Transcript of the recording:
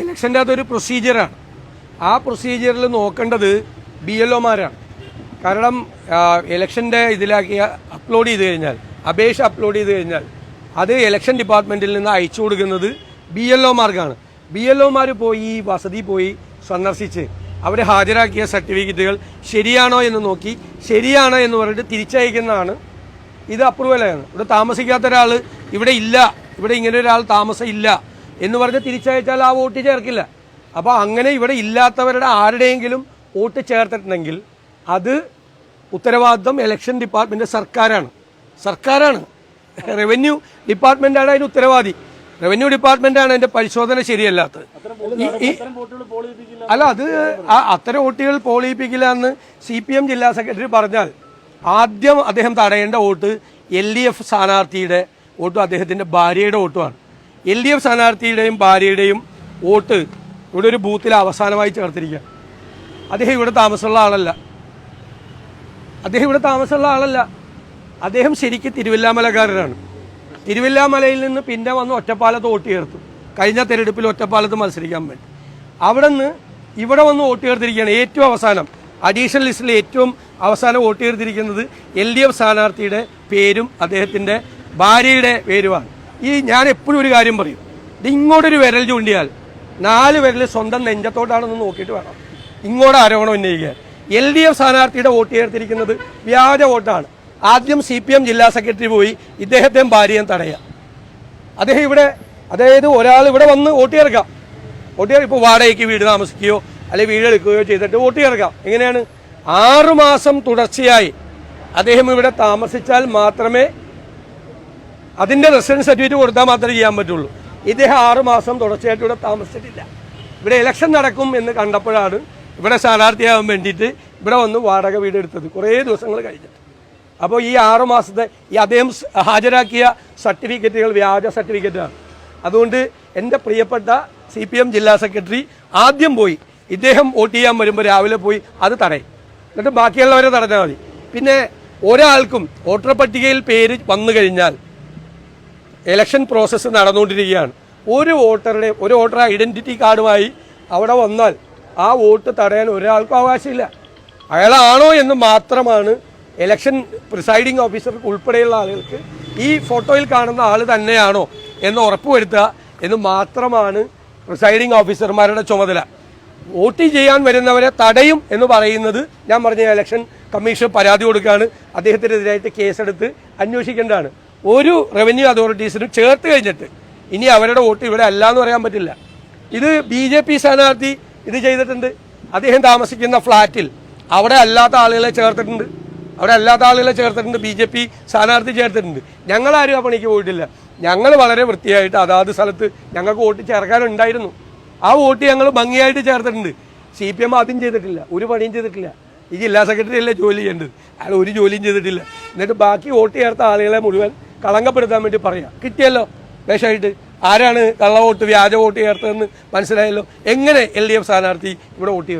ഇലക്ഷന്റെ അതൊരു പ്രൊസീജിയറാണ് ആ പ്രൊസീജിയറിൽ നോക്കേണ്ടത് ബി എൽ ഒമാരാണ് കാരണം ഇലക്ഷന്റെ ഇതിലാക്കി അപ്ലോഡ് ചെയ്ത് കഴിഞ്ഞാൽ അപേക്ഷ അപ്ലോഡ് ചെയ്ത് കഴിഞ്ഞാൽ അത് ഇലക്ഷൻ ഡിപ്പാർട്ട്മെന്റിൽ നിന്ന് അയച്ചു കൊടുക്കുന്നത് ബി എൽ ഒമാർക്കാണ് ബി എൽ ഒമാർ പോയി ഈ വസതി പോയി സന്ദർശിച്ച് അവർ ഹാജരാക്കിയ സർട്ടിഫിക്കറ്റുകൾ ശരിയാണോ എന്ന് നോക്കി ശരിയാണോ എന്ന് പറഞ്ഞിട്ട് തിരിച്ചയക്കുന്നതാണ്. ഇത് അപ്രൂവലാണ് ഇവിടെ താമസിക്കാത്ത ഒരാൾ ഇവിടെ ഇല്ല. ഇവിടെ ഇങ്ങനെ ഒരാൾ താമസം ഇല്ല. എന്ന് പറഞ്ഞ് തിരിച്ചയച്ചാൽ ആ വോട്ട് ചേർക്കില്ല. അപ്പോൾ അങ്ങനെ ഇവിടെ ഇല്ലാത്തവരുടെ ആരുടെയെങ്കിലും വോട്ട് ചേർത്തിട്ടുണ്ടെങ്കിൽ അത് ഉത്തരവാദിത്വം ഇലക്ഷൻ ഡിപ്പാർട്ട്മെന്റ് സർക്കാരാണ്. സർക്കാരാണ്. റവന്യൂ ഡിപ്പാർട്ട്മെന്റാണ് അതിന് ഉത്തരവാദി. റവന്യൂ ഡിപ്പാർട്ട്മെന്റാണ് അതിന്റെ പരിശോധന ശരിയല്ലാത്തത്. അല്ല അത് ആ- അത്തരം വോട്ടുകൾ പോളിയിപ്പിക്കില്ല എന്ന് സി പി എം ജില്ലാ സെക്രട്ടറി പറഞ്ഞാൽ ആദ്യം അദ്ദേഹം തടയേണ്ട വോട്ട് എൽ ഡി എഫ് സ്ഥാനാർത്ഥിയുടെ വോട്ടും അദ്ദേഹത്തിന്റെ ഭാര്യയുടെ വോട്ടുമാണ്. എൽ ഡി എഫ് സ്ഥാനാർത്ഥിയുടെയും ഭാര്യയുടെയും വോട്ട് ഇവിടെ ഒരു ബൂത്തിൽ അവസാനമായി ചേർത്തിരിക്കുക. അദ്ദേഹം ഇവിടെ താമസമുള്ള ആളല്ല. അദ്ദേഹം ഇവിടെ താമസമുള്ള ആളല്ല. അദ്ദേഹം ശരിക്കും തിരുവല്ലാമലക്കാരനാണ്. തിരുവല്ലാമലയിൽ നിന്ന് പിന്നെ വന്ന് ഒറ്റപ്പാലത്ത് വോട്ട് ചേർത്തു. കഴിഞ്ഞ തെരഞ്ഞെടുപ്പിൽ ഒറ്റപ്പാലത്ത് മത്സരിക്കാൻ വേണ്ടി. അവിടെ നിന്ന് ഇവിടെ വന്ന് വോട്ട് ചേർത്തിരിക്കുകയാണ് ഏറ്റവും അവസാനം. അഡീഷണൽ ലിസ്റ്റിൽ ഏറ്റവും അവസാനം വോട്ട് ചേർത്തിരിക്കുന്നത് എൽ ഡി എഫ് സ്ഥാനാർത്ഥിയുടെ പേരും അദ്ദേഹത്തിന്റെ ഭാര്യയുടെ പേരുമാണ്. ഈ ഞാൻ എപ്പോഴും ഒരു കാര്യം പറയും. ഇത് ഇങ്ങോട്ടൊരു വിരൽ ചൂണ്ടിയാൽ നാല് വിരൽ സ്വന്തം നെഞ്ചത്തോട്ടാണെന്ന് നോക്കിയിട്ട് വേണം. ഇങ്ങോട്ട് ആരോപണം ഉന്നയിക്കുക. എൽ ഡി എഫ് സ്ഥാനാർത്ഥിയുടെ വോട്ട് ചേർത്തിരിക്കുന്നത് വ്യാജ വോട്ടാണ്. ആദ്യം സി പി എം ജില്ലാ സെക്രട്ടറി പോയി ഇദ്ദേഹത്തെയും ഭാര്യയും തടയുക. അദ്ദേഹം ഇവിടെ അതായത് ഒരാൾ ഇവിടെ വന്ന് വോട്ട് ചേർക്കാം. വോട്ട് ചേർ ഇപ്പോൾ വാടകയ്ക്ക് വീട് താമസിക്കുകയോ അല്ലെങ്കിൽ വീട് എടുക്കുകയോ ചെയ്തിട്ട് വോട്ട് ചേർക്കാം. എങ്ങനെയാണ്? ആറുമാസം തുടർച്ചയായി അദ്ദേഹം ഇവിടെ താമസിച്ചാൽ മാത്രമേ അതിന്റെ റെസിഡൻസ് സർട്ടിഫിക്കറ്റ് കൊടുത്താൽ മാത്രമേ ചെയ്യാൻ പറ്റുള്ളൂ. ഇദ്ദേഹം ആറുമാസം തുടർച്ചയായിട്ട് ഇവിടെ താമസിച്ചിട്ടില്ല. ഇവിടെ ഇലക്ഷൻ നടക്കും എന്ന് കണ്ടപ്പോഴാണ് ഇവിടെ സ്ഥാനാർത്ഥിയാകാൻ വേണ്ടിയിട്ട് ഇവിടെ വന്ന് വാടക വീട് എടുത്തത്. കുറേ ദിവസങ്ങൾ കഴിഞ്ഞിട്ട്. അപ്പോൾ ഈ ആറു മാസത്തെ ഈ അദ്ദേഹം ഹാജരാക്കിയ സർട്ടിഫിക്കറ്റുകൾ വ്യാജ സർട്ടിഫിക്കറ്റാണ്. അതുകൊണ്ട് എന്റെ പ്രിയപ്പെട്ട സി പി എം ജില്ലാ സെക്രട്ടറി ആദ്യം പോയി ഇദ്ദേഹം വോട്ട് ചെയ്യാൻ വരുമ്പോൾ രാവിലെ പോയി അത് തടയും. എന്നിട്ട് ബാക്കിയുള്ളവരെ തടഞ്ഞാൽ മതി. പിന്നെ ഒരാൾക്കും വോട്ടർ പട്ടികയിൽ പേര് വന്നു കഴിഞ്ഞാൽ ഇലക്ഷൻ പ്രോസസ്സ് നടന്നുകൊണ്ടിരിക്കുകയാണ്. ഒരു വോട്ടറുടെ ഒരു വോട്ടർ ഐഡന്റിറ്റി കാർഡുമായി അവിടെ വന്നാൽ ആ വോട്ട് തടയാൻ ഒരാൾക്കും അവകാശമില്ല. അയാളാണോ എന്ന് മാത്രമാണ് ഇലക്ഷൻ പ്രിസൈഡിംഗ് ഓഫീസർ ഉൾപ്പെടെയുള്ള ആളുകൾക്ക് ഈ ഫോട്ടോയിൽ കാണുന്ന ആൾ തന്നെയാണോ എന്ന് ഉറപ്പുവരുത്തുക എന്ന് മാത്രമാണ് പ്രിസൈഡിംഗ് ഓഫീസർമാരുടെ ചുമതല. വോട്ട് ചെയ്യാൻ വരുന്നവരെ തടയും എന്ന് പറയുന്നത് ഞാൻ പറഞ്ഞ ഇലക്ഷൻ കമ്മീഷൻ പരാതി കൊടുക്കുകയാണ്. അദ്ദേഹത്തിനെതിരായിട്ട് കേസെടുത്ത് അന്വേഷിക്കേണ്ടതാണ്. ഒരു റവന്യൂ അതോറിറ്റീസിനും ചേർത്ത് കഴിഞ്ഞിട്ട് ഇനി അവരുടെ വോട്ട് ഇവിടെ അല്ല എന്ന് പറയാൻ പറ്റില്ല. ഇത് ബി ജെ പി സ്ഥാനാർത്ഥി ഇത് ചെയ്തിട്ടുണ്ട്. അദ്ദേഹം താമസിക്കുന്ന ഫ്ലാറ്റിൽ അവിടെ അല്ലാത്ത ആളുകളെ ചേർത്തിട്ടുണ്ട്. അവിടെ അല്ലാത്ത ആളുകളെ ചേർത്തിട്ടുണ്ട് ബി ജെ പി സ്ഥാനാർത്ഥി ചേർത്തിട്ടുണ്ട്. ഞങ്ങളാരും ആ പണിക്ക് പോയിട്ടില്ല. ഞങ്ങൾ വളരെ വൃത്തിയായിട്ട് അതാത് സ്ഥലത്ത് ഞങ്ങൾക്ക് വോട്ട് ചേർക്കാനുണ്ടായിരുന്നു. ആ വോട്ട് ഞങ്ങൾ ഭംഗിയായിട്ട് ചേർത്തിട്ടുണ്ട്. സി പി എം ആദ്യം ചെയ്തിട്ടില്ല. ഒരു പണിയും ചെയ്തിട്ടില്ല. ഈ ജില്ലാ സെക്രട്ടറി അല്ലേ ജോലി ചെയ്യേണ്ടത്? അയാൾ ഒരു ജോലിയും ചെയ്തിട്ടില്ല. എന്നിട്ട് ബാക്കി വോട്ട് ചേർത്ത ആളുകളെ മുഴുവൻ കളങ്കപ്പെടുത്താൻ വേണ്ടി പറയാം. കിട്ടിയല്ലോ. വേഷമായിട്ട് ആരാണ് കള്ള വോട്ട് വ്യാജ വോട്ട് ചേർത്തതെന്ന് മനസ്സിലായല്ലോ. എങ്ങനെ എൽ ഡി എഫ് സ്ഥാനാർത്ഥി ഇവിടെ വോട്ട് ചെയ്തു?